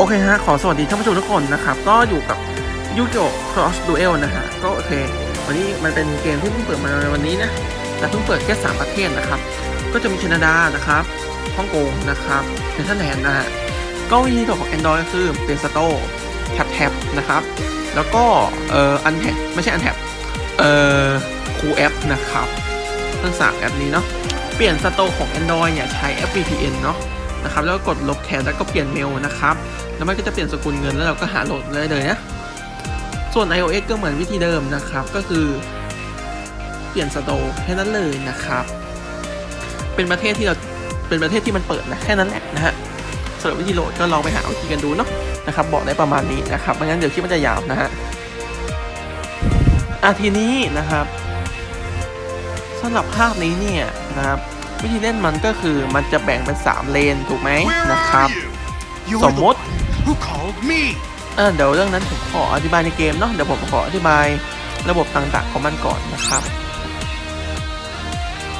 โอเคฮะ ขอสวัสดีท่านผู้ชมทุกคนนะครับ ก็อยู่กับยูกิโอ Cross Duel นะฮะ ก็โอเค วันนี้มันเป็นเกมที่เพิ่งเปิดมาในวันนี้นะแต่เพิ่งเปิดแค่3ประเทศนะครับ ก็จะมีแคนาดานะครับ ฮ่องกงนะครับเนเธอร์แลนด์นะฮะ ก็วิธีตัวของ Android ก็คือเป็นสโตแท็บแท็บนะครับ แล้วก็เอ่ออันแท็บไม่ใช่อันแท็บเอ่อคูแอปนะครับทั้งสามแอปนี้เนาะ เปลี่ยนสโตของ Android เนี่ยใช้แอป VPN เนาะ นะครับแล้วก็กดลบแทนแล้วก็เปลี่ยนเมลนะครับแล้วมันก็จะเปลี่ยนสกุลเงินแล้วเราก็หาโหลดได้เลยนะส่วน iOS ก็เหมือนวิธีเดิมนะครับก็คือเปลี่ยนสโตร์แค่นั้นเลยนะครับ เป็นประเทศที่เราเป็นประเทศที่มันเปิดนะแค่นั้นแหละนะฮะสำหรับวิธีโหลดก็ลองไปหาวิธีกันดูเนาะนะครับบอกได้ประมาณนี้นะครับไม่งั้นเดี๋ยวคลิปมันจะยาวนะฮะอะทีนี้นะครับสำหรับภาคนี้เนี่ยนะครับ วิธีเล่นมันก็คือมันจะแบ่งเป็น 3 เลนถูกไหม Where นะครับ are you? You ส are ม the มติ one who called me. เออเดี๋ยวเรื่องนั้นผมขออธิบายในเกมเนาะเดี๋ยวผมขออธิบายระบบต่างๆของมันก่อนนะครับ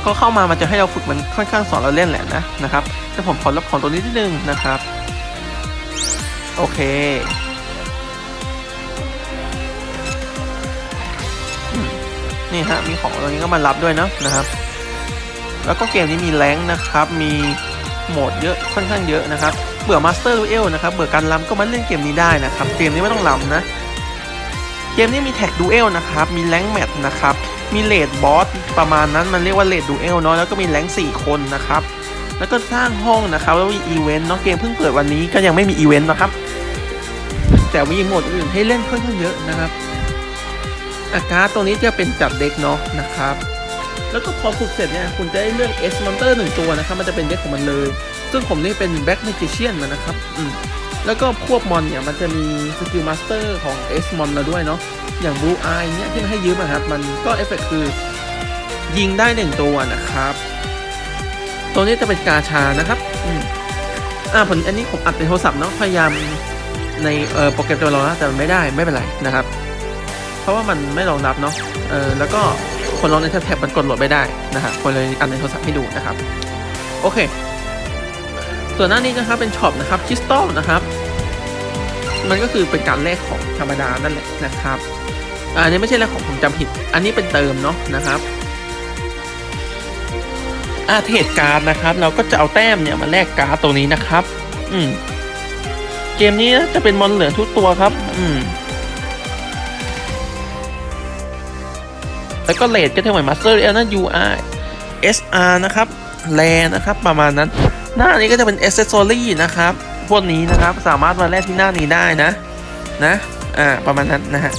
ก็เข้ามามันจะให้เราฝึกมันค่อนข้างสอนเราเล่นแหละนะนะครับแต่ผมขอรับของตัวนี้นิดนึงนะครับ โอเคอืมนี่ฮะมีของตัวนี้ก็มารับด้วยเนาะนะครับ แล้วก็เกมนี้มีแรงนะครับ มีโหมดเยอะค่อนข้างเยอะนะครับ เบื่อมาสเตอร์ดูเอลนะครับ เบื่อการล้ำก็มาเล่นเกมนี้ได้นะครับ เกมนี้ไม่ต้องล้ำนะ เกมนี้มีแท็กดูเอลนะครับ มีแรงแมทนะครับ มีเลดบอสประมาณนั้น มันเรียกว่าเลดดูเอลเนาะ แล้วก็มีแรงค์4คนนะครับ แล้วก็สร้างห้องนะครับ แล้วมีอีเวนต์เนาะ เกมเพิ่งเปิดวันนี้ก็ยังไม่มีอีเวนต์นะครับ แต่มีโหมดอื่นให้เล่นค่อนข้างเยอะนะครับอาการ์ดตรงนี้จะเป็นจัดเด็กเนาะนะครับ แล้วก็พอฝึกเสร็จเนี่ยคุณจะได้เลือก S Monster หนึ่งตัวนะครับ มันจะเป็นเด็กของมันเลย ซึ่งผมนี่เป็น Black Magician มานะครับอืมแล้วก็ควบมอนเนี่ยมันจะมีสกิลมาสเตอร์ของ S Mon เราด้วยเนาะอย่าง Blue Eye เนี่ยที่มันให้ยืมอะครับ มันก็เอฟเฟกคือ ยิงได้หนึ่งตัวนะครับ ตัวนี้จะเป็นกาชานะครับอืมอ่าผมอันนี้ผมอัดในโทรศัพท์เนาะพยายามในเอ่อโปรแกรมตัวเรานะแต่มันไม่ได้ไม่เป็นไรนะครับ เพราะว่ามันไม่รองรับเนาะเออแล้วก็ คนลองในแท็บๆมันกดโหลดไม่ได้นะฮะคนเลยอันในโทรศัพท์ให้ดูนะครับ โอเค ส่วนหน้านี้นะครับเป็นช็อปนะครับคริสตัลนะครับ มันก็คือเป็นการแลกของธรรมดานั่นแหละนะครับอันนี้ไม่ใช่แลกของผมจำผิด อันนี้เป็นเติมเนาะนะครับอาเทรดการ์ดนะครับ เราก็จะเอาแต้มเนี่ยมาแลกการ์ดตรงนี้นะครับ อืมเกมนี้จะเป็นมอนเหลือทุกตัวครับ อืม แล้วก็เลทก็จะเหมือนมาสเตอร์เอลนะ UR SR นะครับแลนะครับ ประมาณนั้น หน้านี้ก็จะเป็น accessory นะครับ พวกนี้นะครับสามารถมาแลกที่หน้านี้ได้นะ นะ อ่า ประมาณนั้นนะฮะ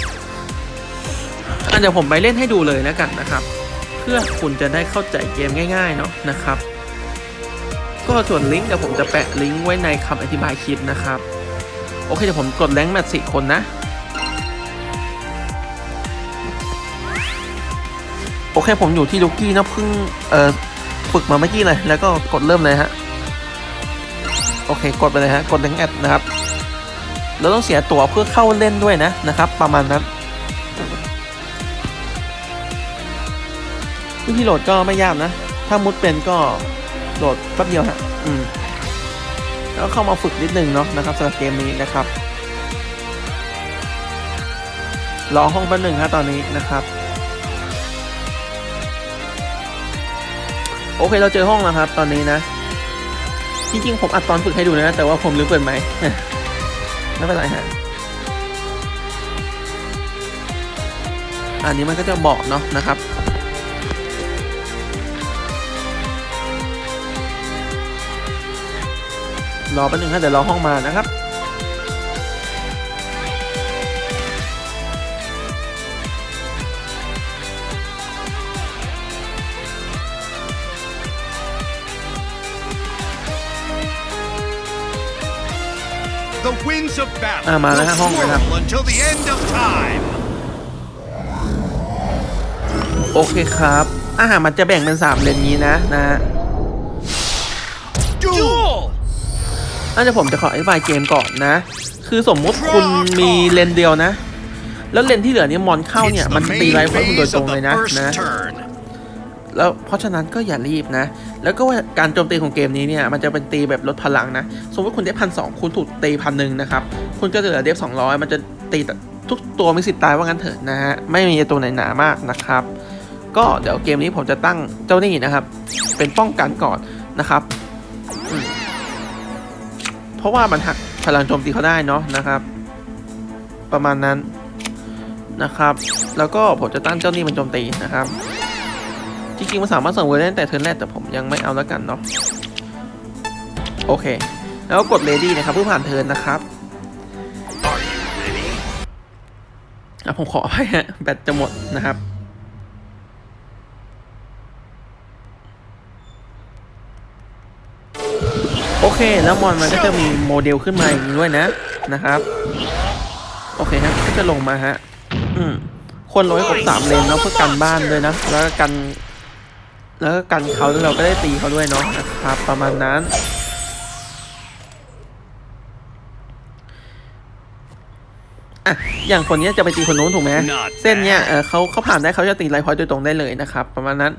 อะเดี๋ยวผมไปเล่นให้ดูเลยแล้วกันนะครับ เพื่อคุณจะได้เข้าใจเกมง่ายๆเนาะนะครับ ก็ส่วนลิงก์เดี๋ยวผมจะแปะลิงก์ไว้ในคำอธิบายคลิปนะครับ โอเคเดี๋ยวผมกดแรงแมทสี่คนนะ โอเคผมอยู่ที่ลูกี้เนะเพิ่งเอ่อฝึกมาเมื่อกี้เลยแล้วก็กดเริ่มเลยฮะโอเคกดไปเลยฮะกดแรงแอดนะครับเราต้องเสียตั๋วเพื่อเข้าเล่นด้วยนะนะครับ ประมาณนั้นวิธีโหลดก็ไม่ยากนะ ถ้ามุดเป็นก็โหลดแป๊บเดียวฮะอืมแล้วเข้ามาฝึกนิดนึงเนาะนะครับสำหรับเกมนี้นะครับรอห้องแป๊บหนึ่งฮะตอนนี้นะครับ โอเคเราเจอห้องแล้วครับ ตอนนี้นะ จริงๆ ผมอัดตอนฝึกให้ดูนะ แต่ว่าผมลืมเปิดไหมไม่เป็นไรฮะอันนี้มันก็จะบอกเนาะนะครับรอแป๊บนึงฮะเดี๋ยวรอห้องมานะครับ อะมาแล้วฮะห้องนะครับ swirl until the end of time. โอเคครับอาหารมันจะแบ่งเป็น3เลนนี้นะนะ Duel. น่าจะผมจะขออธิบายเกมก่อนนะ คือสมมุติคุณมีเลนเดียวนะ แล้วเลนที่เหลือเนี่ยมอนเข้าเนี่ย It's มัน the ตี main ไลฟ์ไฟคุณโดย phase ตร of งเลย the นะ first นะ turn. แล้วเพราะฉะนั้นก็อย่ารีบนะ แล้วก็การโจมตีของเกมนี้เนี่ยมันจะเป็นตีแบบลดพลังนะ สมมติคุณได้พันสองคุณถูกตีพันหนึ่งนะครับ คุณก็จะเหลือเดฟสองร้อยมันจะตีทุกตัวมีสิทธิ์ตายว่างั้นเถอะนะฮะ ไม่มีตัวไหนหนามากนะครับ ก็เดี๋ยวเกมนี้ผมจะตั้งเจ้านี่นะครับ เป็นป้องกันก่อนนะครับ เพราะว่ามันหักพลังโจมตีเขาได้เนาะนะครับ ประมาณนั้นนะครับ แล้วก็ผมจะตั้งเจ้านี่เป็นโจมตีนะครับ จริงๆมันสามารถส่งเวอร์ได้ตั้งแต่เทิร์นแรกแต่ผมยังไม่เอาแล้วกันเนาะโอเค แล้วกด ready นะครับเพื่อผ่านเทิร์นนะครับอะผมขอไปฮะแบตจะหมดนะครับโอเค แล้วมอนมันก็จะมีโมเดลขึ้นมาอย่างนี้ด้วยนะนะครับ โอเคฮะก็จะลงมาฮะ อืมควรลงให้ครบสามเลนเนาะเพื่อกันบ้านด้วยนะ แล้วก็กัน แล้วก็กันเขาแล้วเราก็ได้ตีเขาด้วยเนาะนะครับประมาณนั้น อะ อย่างคนเนี้ยจะไปตีคนนู้นถูกไหม Not เส้นเนี้ยเออเขาเขาผ่านได้เขาจะตีไลท์พอยต์โดยตรงได้เลยนะครับ ประมาณนั้น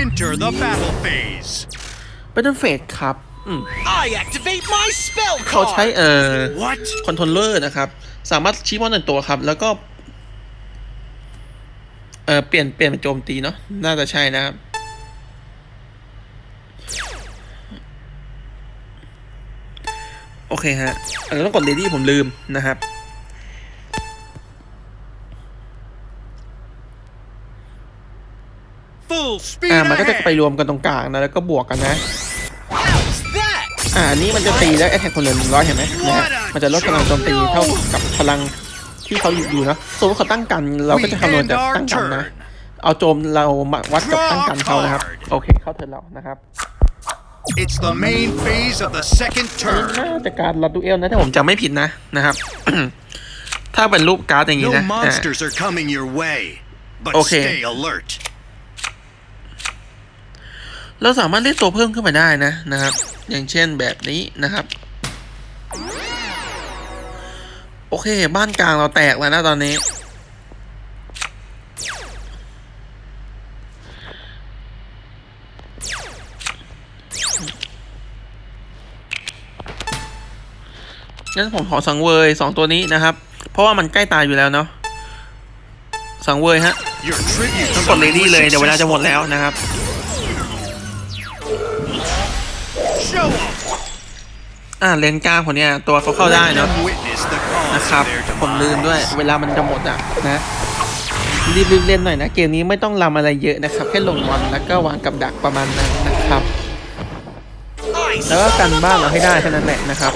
Enter the battle phase. เป็นเฟสครับอืม I activate my spell เขาใช้ card. เอ่อ What? คอนโทรลเลอร์นะครับ สามารถชี้มอนหนึ่งตัวครับ แล้วก็ เออเปลี่ยนเปลี่ยนเป็นโจมตีเนาะน่าจะใช่นะครับ โอเคฮะเออต้องกด ready ผมลืมนะครับ Full speed อ่ามันก็จะ ahead. ไปรวมกันตรงกลางนะ แล้วก็บวกกันนะ How's that? อ่าอันนี้มันจะตีแล้วแอทแทกคนเหลือหนึ่งร้อยเห็นไหมนะฮะมันจะลดพลังโจมตีเท่ากับพลังที่เขาอยู่อยู่นะสมมติเขาตั้งกัน เราก็จะคำนวณจากตั้งกันนะ เอาโจมเรามาวัดกับตั้งกันเขานะครับ โอเค เข้าเทิร์นเรานะครับ It's the main phase of the second อันนี้ turn. น่าจะการลัดดูเอลนะถ้าผมจำไม่ผิดนะนะครับ ถ้าเป็นรูปการ์ดอย่างนี้ No นะอ่า monsters are coming your way. But Okay. stay alert. เราสามารถเรียกตัวเพิ่มขึ้นมาได้นะนะครับ อย่างเช่นแบบนี้นะครับ โอเค บ้านกลางเราแตกแล้วนะตอนนี้ งั้นผมขอสังเวยสองตัวนี้นะครับ เพราะว่ามันใกล้ตายอยู่แล้วเนาะสังเวยฮะต้องกดเลดี้เลยเดี๋ยวเวลาจะหมดแล้วนะครับอ่าเลนกลางคนเนี้ยตัวเขาเข้าได้เนาะนะครับผมลืมด้วยเวลามันจะหมดอะนะรีบๆเล่นหน่อยนะ เกมนี้ไม่ต้องรำอะไรเยอะนะครับ แค่ลงมอนแล้วก็วางกับดักประมาณนั้นนะครับ แล้วก็กันบ้านเราให้ได้ monster. แค่นั้นแหละนะครับ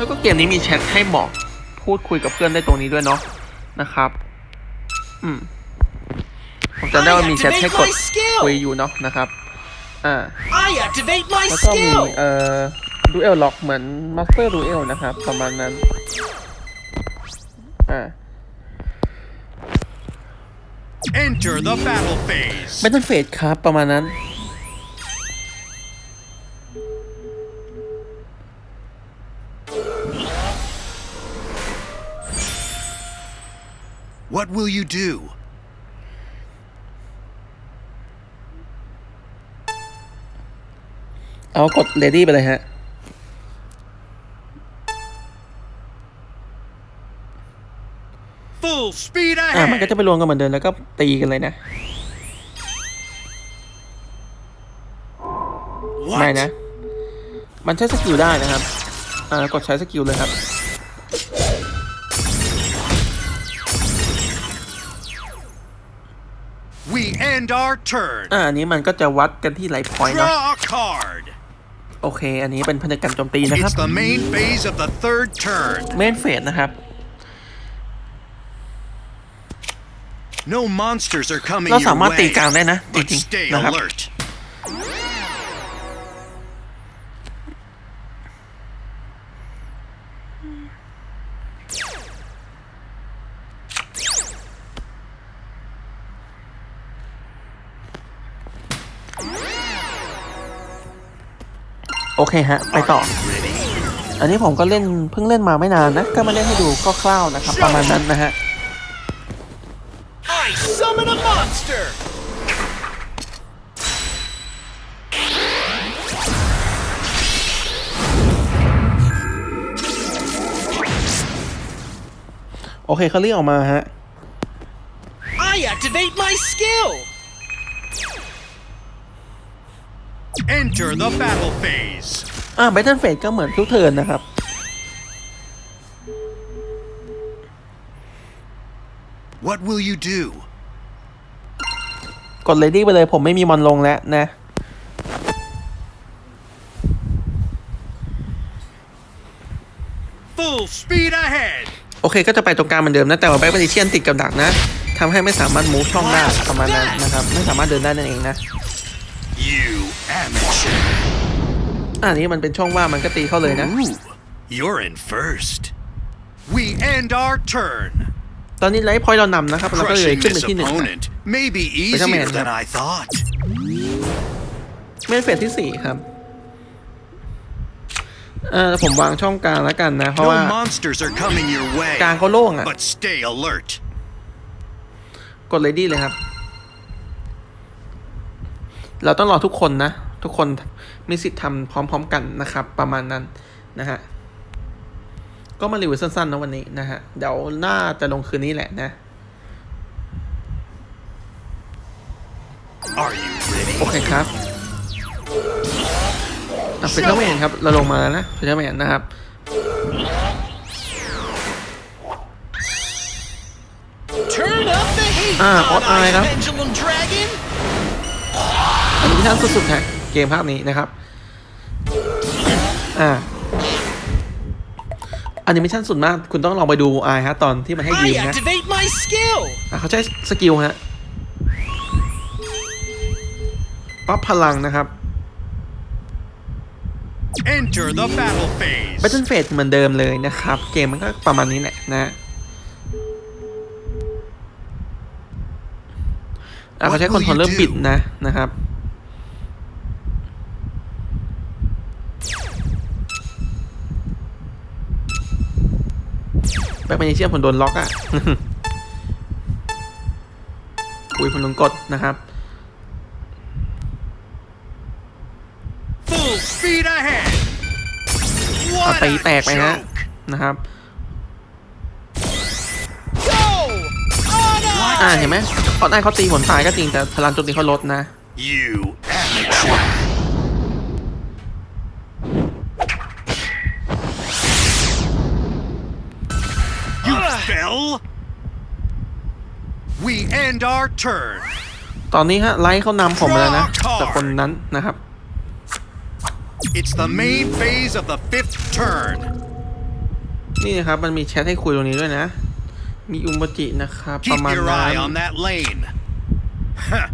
แล้วก็เกมนี้มีแชทให้บอกพูดคุยกับเพื่อนได้ตรงนี้ด้วยเนาะนะครับ อืมผมจำได้ว่ามีแชทให้กดคุยอยู่เนาะนะครับ อ่า I activate my แล้วก็มี skill. เอ่อดูเอลล็อกเหมือนมาสเตอร์ดูเอลนะครับ ประมาณนั้น อ่า Enter the battle phase. เบนเฟสครับ ประมาณนั้น What will you do? เอากดเลดี้ไปเลยฮะ Full speed อ่ามันก็ ahead. จะไปรวมกันเหมือนเดิมแล้วก็ตีกันเลยนะ ไม่ What? นะ มันใช้สกิลได้นะครับ อ่ากดใช้สกิลเลยครับ end our turn. อ่าอันนี้มันก็จะวัดกันที่ไลฟ์พอยต์เนาะ Draw a card. โอเค อันนี้เป็นพันธกรรมโจมตีนะครับ It's the main phase of the third turn. เมนเฟสนะครับ No monsters are coming เรา your สามารถตี way. กลางได้นะจ But ริง stay ๆ นะครับ alert. โอเคฮะ ไปต่อ อันนี้ผมก็เล่นเพิ่งเล่นมาไม่นานนะ ก็มาเล่นให้ดูคร่าวๆนะครับ ประมาณนั้นนะฮะโอเคเขาเรียกออกมาฮะ I activate my skill Enter the battle phase. อ่า Battle Phase ก็เหมือนทุกเทิร์นนะครับ What will you do? กด Ready ไปเลยผมไม่มีมอนลงแล้วนะ Full speed ahead. โอเคก็จะไปตรงกลางเหมือนเดิมนะ แต่ว่าแบ็คเบ i เชียนติดกับดักนะทำให้ไม่สามารถมูฟช่องได้ประมาณนั้นนะครับ ไม่สามารถเดินได้นั่นเองนะ You amateur. อ่านี้มันเป็นช่องว่างมันก็ตีเข้าเลยนะ Ooh, you're in first. We end our turn. ตอนนี้ไลท์พอยต์เรานำนะครับเราก็เลย Crushing ขึ้นไป this ที่หนึ่งนะ opponent may be Wait a easier minute. than I thought. เมนเฟสที่สี่ครับเออผมวางช่องกลางแล้วกันนะ เพราะ No ว่า monsters are coming your way. กลางเขาโล่งอะ But stay alert. กด ready เลยครับ เราต้องรอทุกคนนะ ทุกคนมีสิทธิ์ทำพร้อม ๆ กันนะครับ ประมาณนั้นนะฮะก็มารีวิวสั้นๆนะวันนี้นะฮะเดี๋ยวน่าจะลงคืนนี้แหละนะ Are you ready? โอเคครับอะเฟเธอร์แมนครับ เราลงมาแล้วนะเฟเธอร์แมนนะครับ Turn up the heat. Ah, on what eye, Ice huh? Pendulum Dragon. อันนี้ท่านสุดๆฮะ เกมภาคนี้นะครับ อ่าอนิเมชันสุดมาก คุณต้องลองไปดูไอฮะ ตอนที่มันให้ยื I มนะ activate my skill. อะเขาใช้สกิลฮะปั๊บพลังนะครับ Enter the battle phase. Battle Phase เหมือนเดิมเลยนะครับ เกมมันก็ประมาณนี้แหละนะอะเขาใช้คอนโทรลเลอร์บิดนะนะครับ บ็คแมนเชียผมโดนล็อกอะคุยผมโดนกดนะครับ Full speed ahead. เอา What ตี a แตกไปฮะ joke. นะครับ Go. On อ่า ice. เห็นไหมออนไอเขาตีผลตายก็จริงแต่พลังโจมตีเขาลดนะ You We end our turn. ตอนนี้ฮะไลท์เขานำผมแล้วนะแต่คนนั้นนะครับ It's the main phase of the fifth turn. นี่นะครับมันมีแชทให้คุยตรงนี้ด้วยนะ มีอุมบจินะครับประ Keep มาณ your นั้ eye น on that lane. Huh.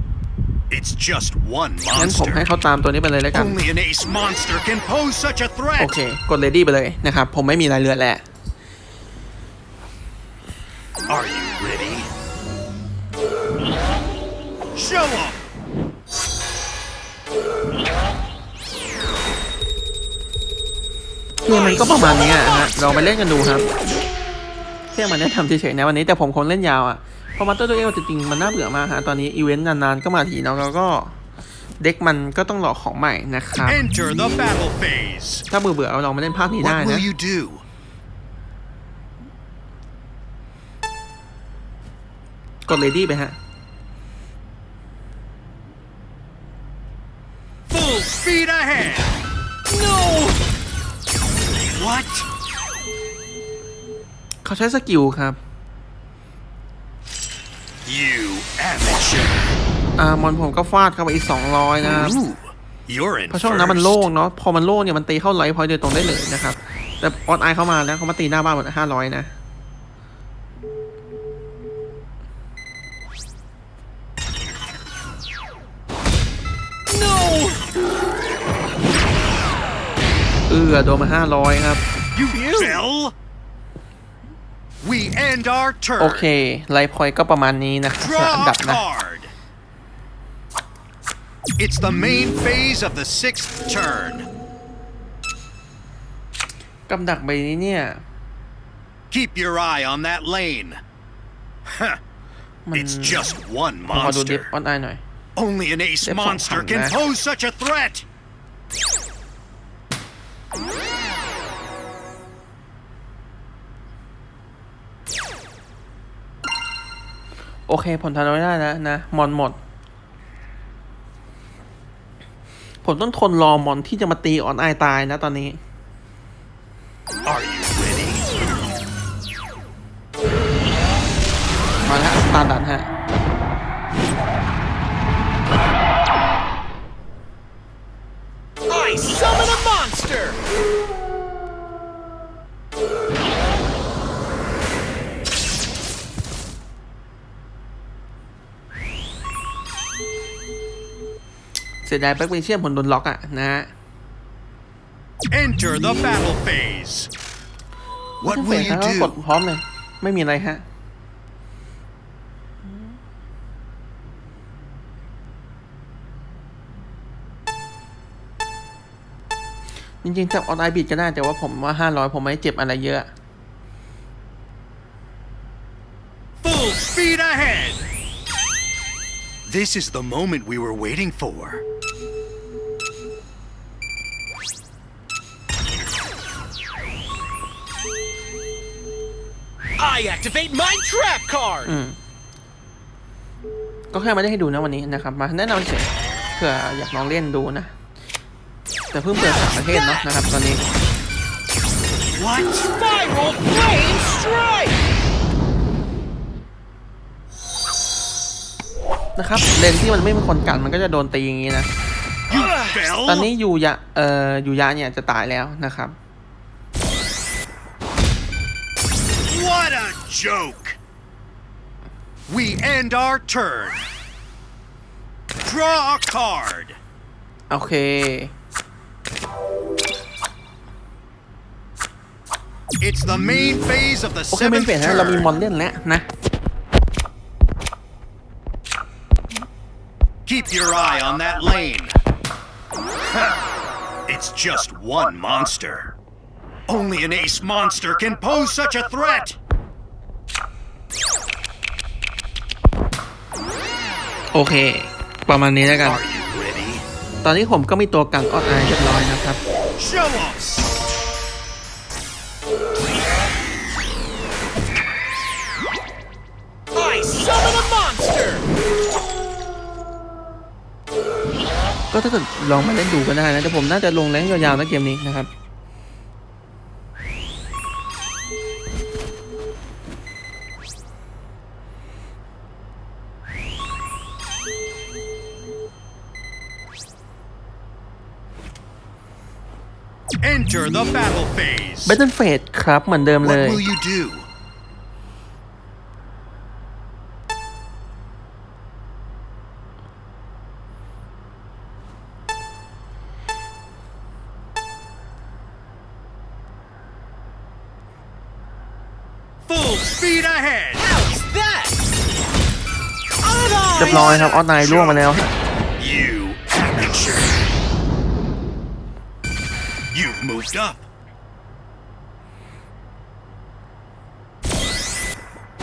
It's just one งั้นผมให้ monster. เขาตามตัวนี้ไปเลยแล้วกัน Only an ace monster can pose such a โอ threat. เค กด ready ไปเลยนะครับ ผมไม่มีรายเรือแหละ Are you Show 'em. เกมมันก็ประมาณนี้อะฮะลองไปเล่นกันดูครับแค่มาแนะนำเฉยๆนะวันนี้แต่ผมคงเล่นยาวอะเพราะมาสเตอร์ดูเอลจริงๆมันน่าเบื่อมากฮะตอนนี้อีเวนต์นานๆก็มาทีเนาะแล้วก็เด็กมันก็ต้องหลอกของใหม่นะครับ Enter the battle phase. ถ้าเบื่อๆเราลองมาเล่นภาคนี้ได้ What นะ will you do? กด ready ไปฮะ Full speed ahead. No. What? เขาใช้สกิลครับ You amateur. อ่ามอนผมก็ฟาดเข้าไปอีก 200 นะครับ Ooh, you're in เพราะช่วงนั้นมันโล่ง first. เนาะ พอมันโล่งเนี่ยมันตีเข้าไลท์พอยต์โดยตรงได้เลยนะครับ แต่ออนไอเข้ามาแล้วเขามาตีหน้าบ้านหมดห้าร้อยนะ ออโดนมาห้าร้อยครับ You fell? We end our turn. โอเค ไลท์พอยต์ก็ประมาณนี้นะครับสำหรับอัน Draw ดั a บนะ card. It's the main phase of the sixth turn. กำดักใบนี้เนี่ย Keep your eye on that lane. Huh. มัน It's just one ผมขอดูดิฟ monster. ออนไอหน่อย Only an ace They're monster fun, can man. pose such a threat. โอเค ผลทันไม่ได้นะนะมอนหมด ผมต้องทนรอมอนที่จะมาตีออนไอตายนะตอนนี้ สียดายแบ็กเมเชียมผลโดนล็อกอะนะฮะ Enter the battle phase. What เฟ will ส you แล้วก็กด do? พร้อมเลย ไม่มีอะไรฮะ จริงๆจับออนไลน์บิดก็ได้ แต่ว่าผมว่า500ผมไม่เจ็บอะไรเยอะ Full speed ahead. This is the moment we were waiting for. I activate my trap card! อืมก็แค่มาได้ให้ดูนะวันนี้นะครับ มาแนะนำเฉยเผื่ออยากลองเล่นดูนะ แต่เพิ่งเปิดต่างประเทศเนาะนะครับ ตอนนี้ What? Spiral Flame Strike! นะครับ เลนที่มันไม่มีคนกันมันก็จะโดนตีอย่างนี้นะ You ตอน fell? นี้ยูยะเอ่อยูยะเนี่ยจะตายแล้วนะครับ joke! We end our turn. Draw a card. โอเค It's the main phase of the โอเคไม่ seventh เปลี่ยนนะเรามีมอน turn. เล่นแล้วนะ Keep your eye on that lane. It's just one monster. Only an ace monster can pose such a threat. โอเค ประมาณนี้แล้วกัน ตอนนี้ผมก็มีตัวกันออนไลน์เรียบร้อยนะครับ ก็ถ้าเกิดลองมาเล่นดูก็ได้นะแต่ผมน่าจะลงแรงยาวๆนะเกมนี้นะครับ Enter the battle phase. Battle Phase ครับเหมือนเดิมเล What ย will you do? Full speed ahead! How's that? On เรียบร้อยครับออนไลน์ล่วงมาแล้วฮะ moved up.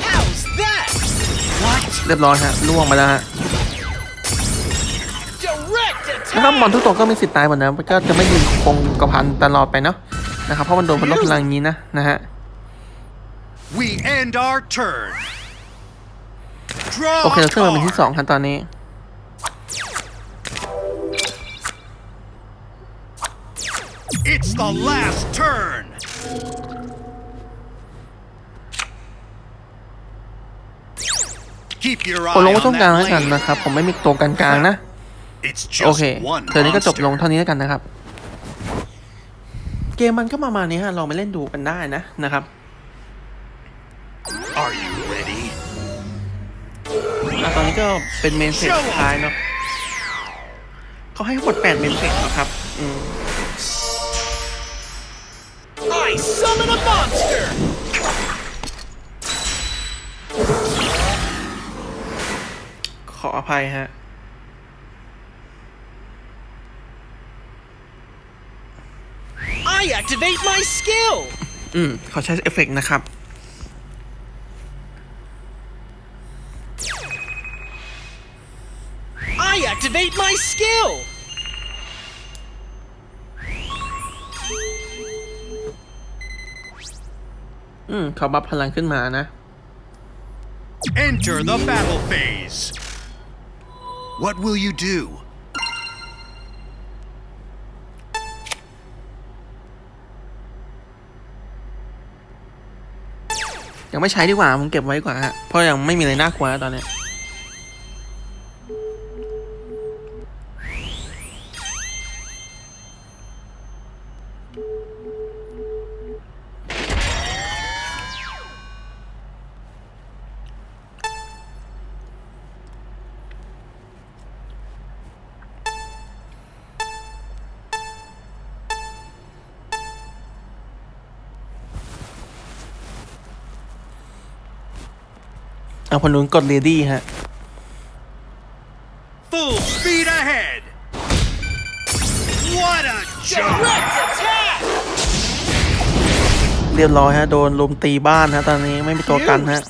How's that? What? เรียบร้อยฮะล่วงมาแล้วฮะ Direct นะครับ attack! มอนทุกตัวก็มีสิทธิ์ตายหมดนะก็จะไม่ยืนคงกระพันตลอดไปเนาะนะครับเพราะมันโดนพลบพลังอย่างนี้นะนะฮะ We end our turn. Draw โอเค a เราขึ้นมาเป็นที่ card. สองครับตอนนี้ It's the last turn. Keep your ผมลง eye ไว้ตร on งกลางแล้ว that กัน lane. นะครับ ผมไม่มีตัวกันกลางนะ It's โอ just เค one เธอนี้ก็จบลง monster. เท่านี้แล้วกันนะครับ เกมมันก็ประมาณนี้ฮะลองไปเล่นดูกันได้นะนะครับ Are you ready? อะตอนนี้ก็เป็นเมนเฟสสุดท้ายเนาะเขาให้ทั้งหมด8เมนเฟสนะครับ อืม ออภัยฮะ I activate my skill! อืมเขาใช้เอฟเฟกต์นะครับ I activate my skill! อืม เขาบัฟพลังขึ้นมานะ Enter the battle phase. What will you do? ยังไม่ใช้ดีกว่าผมเก็บไว้ดีกว่าฮะเพราะยังไม่มีอะไรน่ากลัวแล้วตอนเนี้ย เอาพอนุนกดเลดี้ฮะ Full speed ahead. What a jump! Direct attack! เรียบร้อยฮะ โดนลุมตีบ้านฮะ ตอนนี้ไม่มีตัวกันฮะ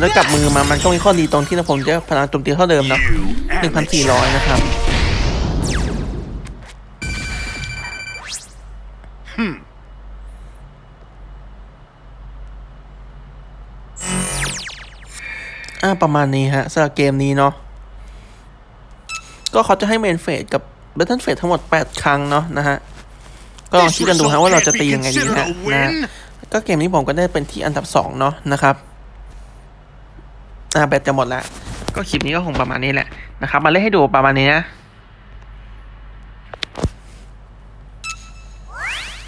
อืมผมได้กลับมือมา มันก็มีข้อดีตรงที่ผมจะพลังโจมตีเท่าเดิมเนาะ You 1,400นะครับอ่าประมาณนี้ฮะสำหรับเกมนี้เนาะก็เขาจะให้เมนเฟสกับเบทเทิลเฟสทั้งหมด 8 ครั้งเนาะนะฮะ ก็ลอง This คิดกันดูฮะ result ว่าเรา can't จะ be ตียังไงดี considered ฮะ a นะ win. ก็เกมนี้ผมก็ได้เป็นที่อันดับ 2 เนาะนะครับ อ่าแบตจะหมดแล้ว ก็คลิปนี้ก็คงประมาณนี้แหละนะครับ มาเล่นให้ดูประมาณนี้นะ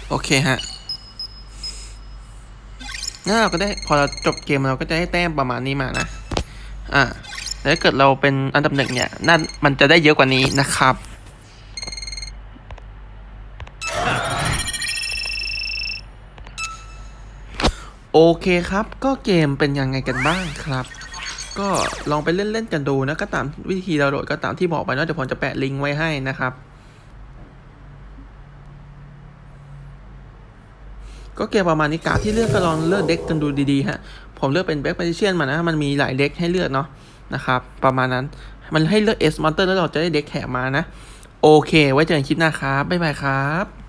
โอเคฮะงั้นเราก็ได้พอเราจบเกมเราก็จะได้แต้มประมาณนี้มานะ อ่าแล้วถ้าเกิดเราเป็นอันดับหนึ่งเนี่ยนั่นมันจะได้เยอะกว่านี้นะครับ โอเคครับ ก็เกมเป็นยังไงกันบ้างครับ ก็ลองไปเล่นๆกันดูนะก็ตามวิธีดาวน์โหลดก็ตามที่บอกไปเนอะเดี๋ยวผมจะแปะลิงก์ไว้ให้นะครับก็เกมประมาณนี้การดที่เลือกก็ลองเลือกเด็กกันดูดีๆฮะ ผมเลือกเป็นแบ็ค p พ t เชียนมานะ มันมีหลายเด็กให้เลือกเนาะนะครับ ประมาณนั้น มันให้เลือกเอสมอนเตอร์แล้วเราจะได้เด็กแถมมานะ โอเค ไว้เจอกันคลิปหน้าครับ บ๊ายบายครับ